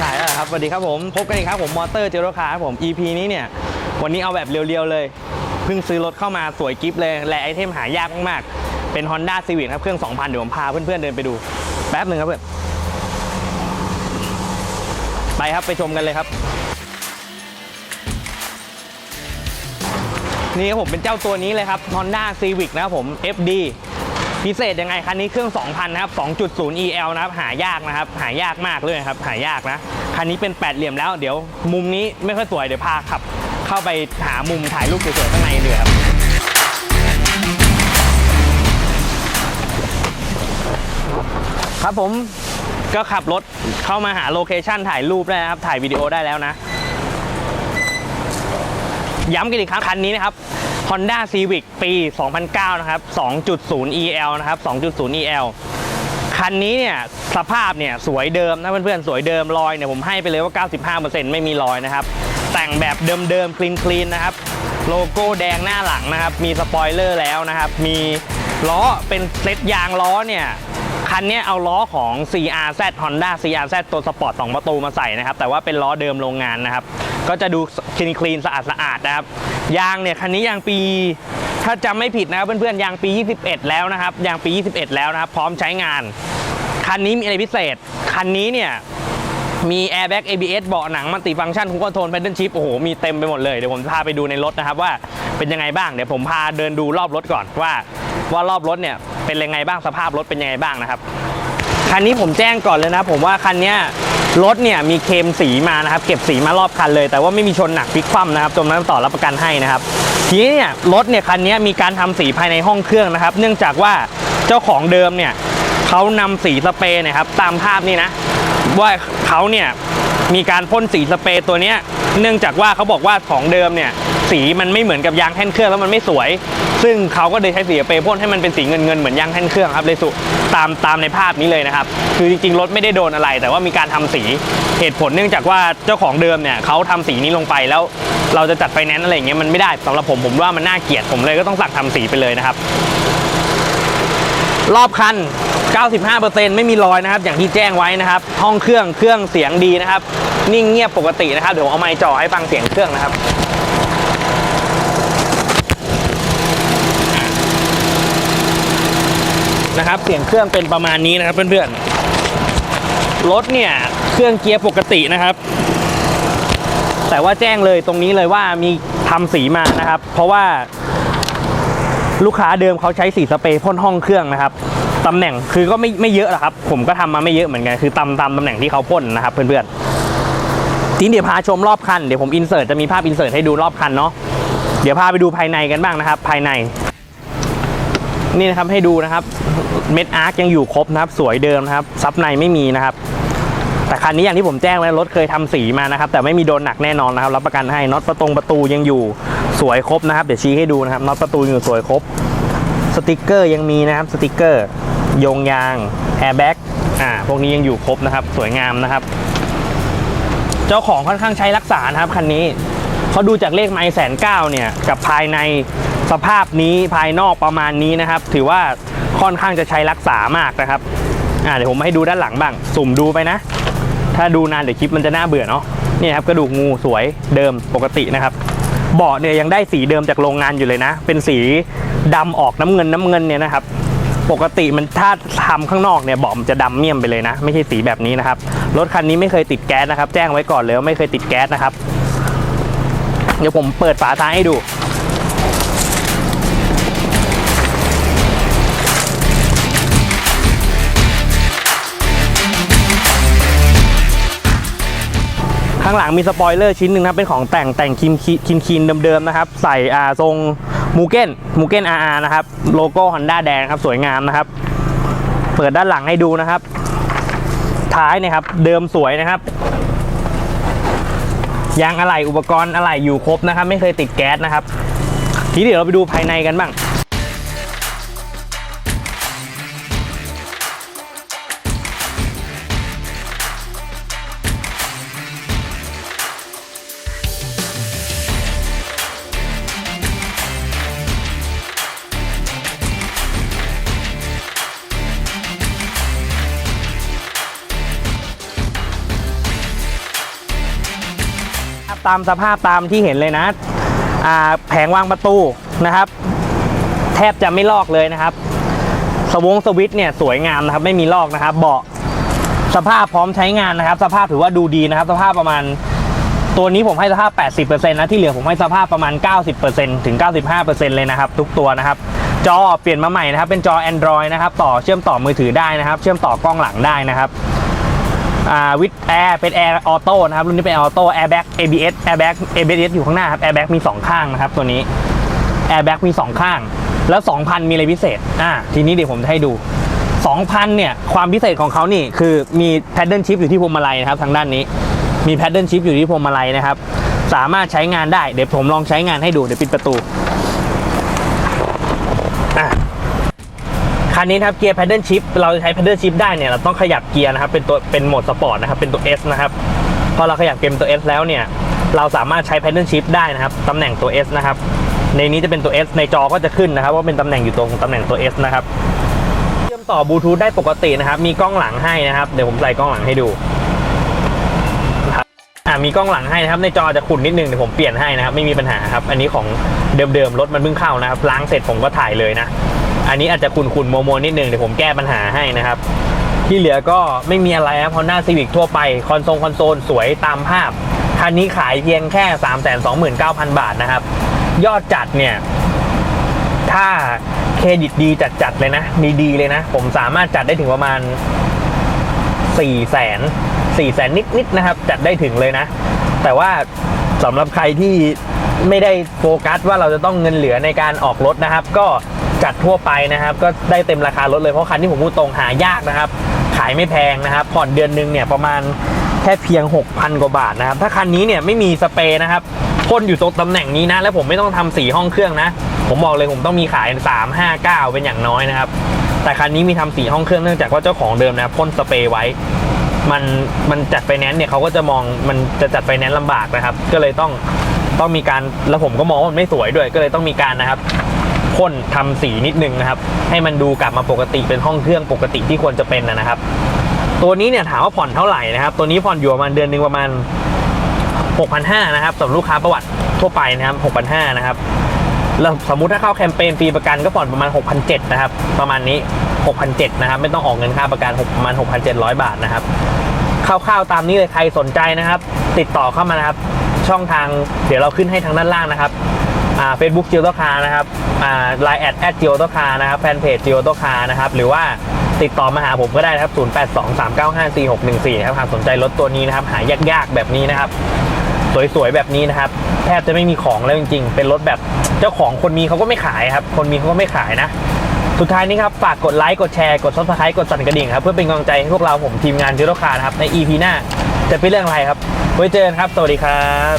ถ่ายแล้วครับสวัสดีครับผม พบกันอีกครับผมมอเตอร์เจโรคาครับผม EP นี้เนี่ย วันนี้เอาแบบเรียวๆเลย เพิ่งซื้อรถเข้ามาสวยกิฟเลย และไอเทมหายากมากๆ เป็น Honda Civic ครับ เครื่อง 2,000 เดี๋ยวผมพาเพื่อนๆเดินไปดู แป๊บหนึ่งครับเพื่อน ไปครับไปชมกันเลยครับ นี่ครับผมเป็นเจ้าตัวนี้เลยครับ Honda Civic นะครับผม FD พิเศษยังไงคันนี้เครื่อง 2,000 นะครับ 2.0 EL นะครับ หายากนะครับ หายากมากเลยครับ หายากนะ คันนี้เป็นแปดเหลี่ยมแล้ว เดี๋ยวมุมนี้ไม่ค่อยสวย เดี๋ยวพาขับ เข้าไปหามุมถ่ายรูปสวยๆข้างในเลยครับครับผมก็ขับรถเข้ามาหาโลเคชั่นถ่ายรูปได้นะครับ ถ่ายวิดีโอได้แล้วนะ ย้ำกันอีกครั้งคันนี้นะครับ Honda Civic ปี 2009 นะครับ 2.0 EL นะครับ 2.0 EL คันนี้เนี่ยสภาพเนี่ยสวยเดิมนะเพื่อนๆ สวยเดิมรอยเนี่ยผมให้ไปเลยว่า 95%ไม่มีรอยนะครับ แต่งแบบเดิมๆ คลีนๆ นะครับ โลโก้แดงหน้าหลังนะครับ มีสปอยเลอร์แล้วนะครับ มีล้อเป็นเซตยางล้อเนี่ยคันนี้เอาล้อของ CRZ Honda CRZ ตัวสปอร์ต2ประตูมาใส่นะครับ แต่ว่าเป็นล้อเดิมโรงงานนะครับ ก็จะดูคลีนคลีนสะอาดสะอาดนะครับ ยางเนี่ยคันนี้ยางปี ถ้าจำไม่ผิดนะครับเพื่อนๆยางปี 21 แล้วนะครับ ยางปี 21 แล้วนะครับ พร้อมใช้งาน คันนี้มีอะไรพิเศษ คันนี้เนี่ยมี airbag ABS เบาะหนังมัลติฟังก์ชันคุมคอนโทรล pedal shift โอ้โห มีเต็มไปหมดเลย เดี๋ยวผมพาไปดูในรถนะครับว่าเป็นยังไงบ้าง เดี๋ยวผมพาเดินดูรอบรถก่อนว่า ว่ารอบรถเนี่ยเป็นยังไงบ้างสภาพรถเป็นยังไงบ้างนะครับ คันนี้ผมแจ้งก่อนเลยนะ ผมว่าคันเนี้ย รถเนี่ยมีเคมสีมานะครับ เก็บสีมารอบคันเลย แต่ว่าไม่มีชนหนักพลิกคว่ำนะครับจมน้ำต่อรับประกันให้นะครับ ทีนี้เนี่ยรถเนี่ยคันนี้มีการทำสีภายในห้องเครื่องนะครับ เนื่องจากว่าเจ้าของเดิมเนี่ยเขานำสีสเปรย์นะครับตามภาพนี่นะว่าเขาเนี่ยมีการพ่นสีสเปรย์ตัวเนี้ย เนื่องจากว่าเขาบอกว่าของเดิมเนี่ยสีมันไม่เหมือนกับยางแท่นเครื่องแล้วมันไม่สวย ซึ่งเขาก็เลยใช้สีเปรย์พ่นให้มันเป็นสีเงินเงินเหมือนยางแท่นเครื่องครับเลยสุตามตามในภาพนี้เลยนะครับคือจริงๆรถไม่ได้โดนอะไร แต่ว่ามีการทำสีเหตุผลเนื่องจากว่าเจ้าของเดิมเนี่ยเขาทำสีนี้ลงไปแล้ว เราจะจัดไฟแนนซ์อะไรอย่างเงี้ยมันไม่ได้สำหรับผมผมว่ามันน่าเกลียดผมเลยก็ต้องสั่งทำสีไปเลยนะครับ รอบคัน 95%ไม่มีรอยนะครับ อย่างที่แจ้งไว้นะครับ ห้องเครื่องเครื่องเสียงดีนะครับ นิ่งเงียบปกตินะครับ เดี๋ยวเอาไมค์จ่อให้ฟังเสียงเครื่องนะครับนะครับ เสียงเครื่องเป็นประมาณนี้นะครับเพื่อนๆ รถเนี่ยเครื่องเกียร์ปกตินะครับ แต่ว่าแจ้งเลยตรงนี้เลยว่ามีทำสีมานะครับ เพราะว่า ลูกค้าเดิมเขาใช้สีสเปรย์พ่นห้องเครื่องนะครับตำแหน่งคือก็ไม่ไม่เยอะหรอกครับ ผมก็ทำมาไม่เยอะเหมือนกันคือตามตามตำแหน่งที่เขาพ่นนะครับเพื่อนๆทีนี้เดี๋ยวพาชมรอบคันเดี๋ยวผมอินเสิร์ตจะมีภาพอินเสิร์ตให้ดูรอบคันเนาะเดี๋ยวพาไปดูภายในกันบ้างนะครับ ภายใน นี่นะครับให้ดูนะครับเม็ดอาร์คยังอยู่ครบนะครับ สวยเดิมนะครับซับในไม่มีนะครับแต่คันนี้อย่างที่ผมแจ้งไว้รถเคยทำสีมานะครับ แต่ไม่มีโดนหนักแน่นอนนะครับรับประกันให้น็อตประตงประตูยังอยู่ วยครบนะครับเดี๋ยวชี้ให้ดูนะครับน็อตประตูอยู่สวยครบสติกเกอร์ยังมีนะครับสติกเกอร์ยงยางแอร์แบ็กอ่าพวกนี้ยังอยู่ครบนะครับ สวยงามนะครับ เจ้าของค่อนข้างใช้รักษานะครับคันนี้เขาดูจากเลขไมล์แสนเก้าเนี่ยกับภายในสภาพนี้ภายนอกประมาณนี้นะครับ ถือว่าค่อนข้างจะใช้รักษามากนะครับอ่าเดี๋ยวผมให้ดูด้านหลังบ้าง สุ่มดูไปนะ ถ้าดูนานเดี๋ยวคลิปมันจะน่าเบื่อเนาะนี่ครับกระดูกงูสวยเดิมปกตินะครับ เบาะเนี่ยยังได้สีเดิมจากโรงงานอยู่เลยนะ เป็นสีดำออกน้ำเงินน้ำเงินเนี่ยนะครับ ปกติมันถ้าทำข้างนอกเนี่ยเบาะมันจะดำเมี่ยมไปเลยนะ ไม่ใช่สีแบบนี้นะครับ รถคันนี้ไม่เคยติดแก๊สนะครับ แจ้งไว้ก่อนเลยว่าไม่เคยติดแก๊สนะครับ เดี๋ยวผมเปิดฝาท้ายให้ดู ข้างหลังมีสปอยเลอร์ชิ้นหนึ่งนะครับเป็นของแต่งแต่งคินคินคินเดิมๆนะครับ ใส่อ่าทรงมูเก้นมูเก้นอาร์นะครับ โลโก้ Honda แดงครับสวยงามนะครับ เปิดด้านหลังให้ดูนะครับ ท้ายเนี่ยครับเดิมสวยนะครับยางอะไหล่อุปกรณ์อะไหล่อยู่ครบนะครับ ไม่เคยติดแก๊สนะครับ ทีนี้เดี๋ยวเราไปดูภายในกันบ้าง ตามสภาพตามที่เห็นเลยนะแผงวางประตูนะครับ แทบจะไม่ลอกเลยนะครับ สวงสวิตช์เนี่ยสวยงามนะครับ ไม่มีลอกนะครับ เบาะสภาพพร้อมใช้งานนะครับ สภาพถือว่าดูดีนะครับ สภาพประมาณตัวนี้ผมให้สภาพ 80%นะที่เหลือผมให้สภาพประมาณ 90%ถึง 95%เลยนะครับ ทุกตัวนะครับ จอเปลี่ยนมาใหม่นะครับ เป็นจอ Android นะครับ ต่อเชื่อมต่อมือถือได้นะครับ เชื่อมต่อกล้องหลังได้นะครับ วิดแอร์เป็นแอร์ออโต้นะครับรุ่นนี้เป็นออโต้แอร์แบ็ก ABS แอร์แบ็ก ABS อยู่ข้างหน้าครับแอร์แบ็กมี 2 ข้างนะครับตัวนี้แอร์แบ็กมี 2 ข้าง แล้ว 2,000 มีอะไรพิเศษอ่าทีนี้เดี๋ยวผมจะให้ดู 2,000 เนี่ย ความพิเศษของเขานี่คือมีแพดเดิลชิพอยู่ที่พวงมาลัยนะครับทางด้านนี้มีแพดเดิลชิพอยู่ที่พวงมาลัยนะครับสามารถใช้งานได้เดี๋ยวผมลองใช้งานให้ดูเดี๋ยวปิดประตูอะ คั นนี้นะครับเกียร์ paddle shift เราจะใช้ paddle shift ได้เนี่ยเราต้องขยับเกียร์นะครับเป็นตัวเป็นโหมดสปอร์ตนะครับเป็นตัว S นะครับพอเราขยับเกียร์ตัว S แล้วเนี่ยเราสามารถใช้ paddle shift ได้นะครับตำแหน่งตัว S นะครับในนี้จะเป็นตัว S ในจอก็จะขึ้นนะครับว่าเป็นตำแหน่งอยู่ตรงตำแหน่งตัว S นะครับเชื่อมต่อบลูทูธได้ปกตินะครับมีกล้องหลังให้นะครับเดี๋ยวผมใส่กล้องหลังให้ดูนะครับอ่ามีกล้องหลังให้นะครับในจอจะขุ่นนิดนึงเดี๋ยวผมเปลี่ยนให้นะครับไม่มีปัญหาครับอันนี้ของเดิมๆรถมันเพิ่งเข้านะครับล้างเสร็จผมก็ถ่ายเลยนะ อันนี้อาจจะขุ่นๆโมโมนิดนึงเดี๋ยวผมแก้ปัญหาให้นะครับ ที่เหลือก็ไม่มีอะไรครับ Honda Civic ทั่วไป คอนโซลคอนโซลสวยตามภาพ คันนี้ขายเพียงแค่ 329,000 บาทนะครับ ยอดจัดเนี่ย ถ้าเครดิตดีจัดๆเลยนะดีๆเลยนะ ผมสามารถจัดได้ถึงประมาณ4แสน4แสนนิดๆนะครับ จัดได้ถึงเลยนะ แต่ว่าสำหรับใครที่ไม่ได้โฟกัสว่าเราจะต้องเงินเหลือในการออกรถนะครับ ก็ จัดทั่วไปนะครับ ก็ได้เต็มราคารถเลยเพราะคันที่ผมพูดตรงหายากนะครับ ขายไม่แพงนะครับผ่อนเดือนนึงเนี่ยประมาณแค่เพียง 6,000 กว่าบาทนะครับ ถ้าคันนี้เนี่ยไม่มีสเปรย์นะครับพ่นอยู่ตรงตำแหน่งนี้นะ แล้วผมไม่ต้องทำสีห้องเครื่องนะ ผมบอกเลยผมต้องมีขาย 3 5 9 เป็นอย่างน้อยนะครับ แต่คันนี้มีทำสีห้องเครื่องเนื่องจากว่าเจ้าของเดิมนะพ่นสเปรย์ไว้ มันมันจัดไฟแนนซ์เนี่ยเขาก็จะมองมันจะจัดไฟแนนซ์ลำบากนะครับ ก็เลยต้องต้องมีการแล้วผมก็มองว่ามันไม่สวยด้วย ก็เลยต้องมีการนะครับ พ่นทำสีนิดนึงนะครับ ให้มันดูกลับมาปกติเป็นห้องเครื่องปกติที่ควรจะเป็นนะครับ ตัวนี้เนี่ยถามว่าผ่อนเท่าไหร่นะครับ ตัวนี้ผ่อนอยู่ประมาณเดือนหนึ่งประมาณ 6,500นะครับสำหรับลูกค้าประวัติทั่วไปนะครับ6,500นะครับแล้วสมมุติถ้าเข้าแคมเปญฟรีประกันก็ผ่อนประมาณ 6,700นะครับ ประมาณนี้ 6,700นะครับ ไม่ต้องออกเงินค่าประกัน6ประมาณ 6,700 บาทนะครับคร่าวๆตามนี้เลยใครสนใจนะครับ ติดต่อเข้ามานะครับ ช่องทางเดี๋ยวเราขึ้นให้ทางด้านล่างนะครับ อ่าเฟซบุ๊กจิโตคานะครับอ่าไลน์แอดแอดจิโตคานะครับแฟนเพจจิโตคานะครับหรือว่าติดต่อมาหาผมก็ได้นะครับ 0823954614 นะครับหากสนใจรถตัวนี้นะครับ หายากๆแบบนี้นะครับ สวยๆแบบนี้นะครับ แทบจะไม่มีของแล้วจริงๆ เป็นรถแบบเจ้าของคนมีเขาก็ไม่ขายครับ คนมีเขาก็ไม่ขายนะ สุดท้ายนี้ครับ ฝากกดไลค์ กดแชร์ กดซับสไครต์กดสั่นกระดิ่งครับ เพื่อเป็นกำลังใจให้พวกเราผมทีมงานจิโรคานะครับ ใน EP หน้าจะเป็นเรื่องอะไรครับ ไว้เจอกันครับ สวัสดีครับ